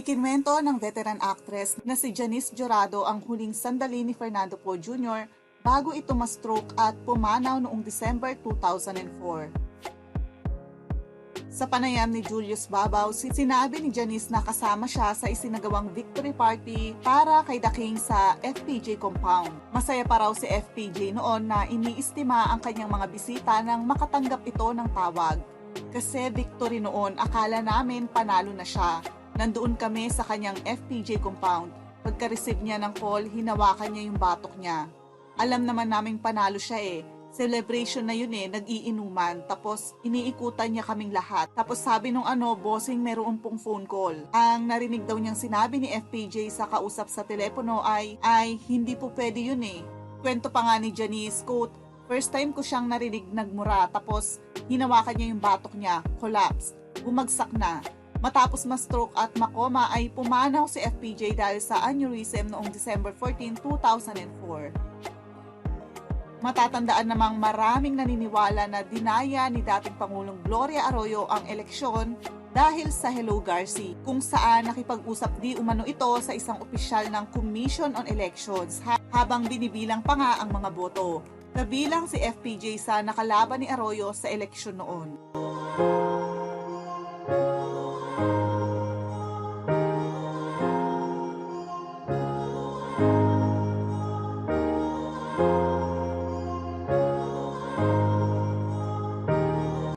Ikinwento ng veteran actress na si Janice Jurado ang huling sandali ni Fernando Poe Jr. bago ito ma-stroke at pumanaw noong December 2004. Sa panayam ni Julius Babaw, si- sinabi ni Janice na kasama siya sa isinagawang victory party para kay The King sa FPJ compound. Masaya pa raw si FPJ noon na iniistima ang kanyang mga bisita nang makatanggap ito ng tawag. Kasi victory noon, akala namin panalo na siya. Nandoon kami sa kanyang FPJ compound. Pagka-receive niya ng call, hinawakan niya yung batok niya. Alam naman naming panalo siya eh. Celebration na yun eh, nag-iinuman. Tapos iniikutan niya kaming lahat. Tapos sabi nung ano, bossing meron pong phone call. Ang narinig daw niyang sinabi ni FPJ sa kausap sa telepono ay, ay hindi po pwede yun eh. Kwento pa nga ni Janice, quote, First time ko siyang narinig nagmura tapos hinawakan niya yung batok niya, collapse, bumagsak na. Matapos ma-stroke at makoma ay pumanaw si FPJ dahil sa aneurysm noong December 14, 2004. Matatandaan namang maraming naniniwala na dinaya ni dating Pangulong Gloria Arroyo ang eleksyon dahil sa Hello Garci, kung saan nakipag-usap di umano ito sa isang opisyal ng Commission on Elections ha- habang binibilang pa nga ang mga boto. Kabilang si FPJ sa nakalaban ni Arroyo sa eleksyon noon.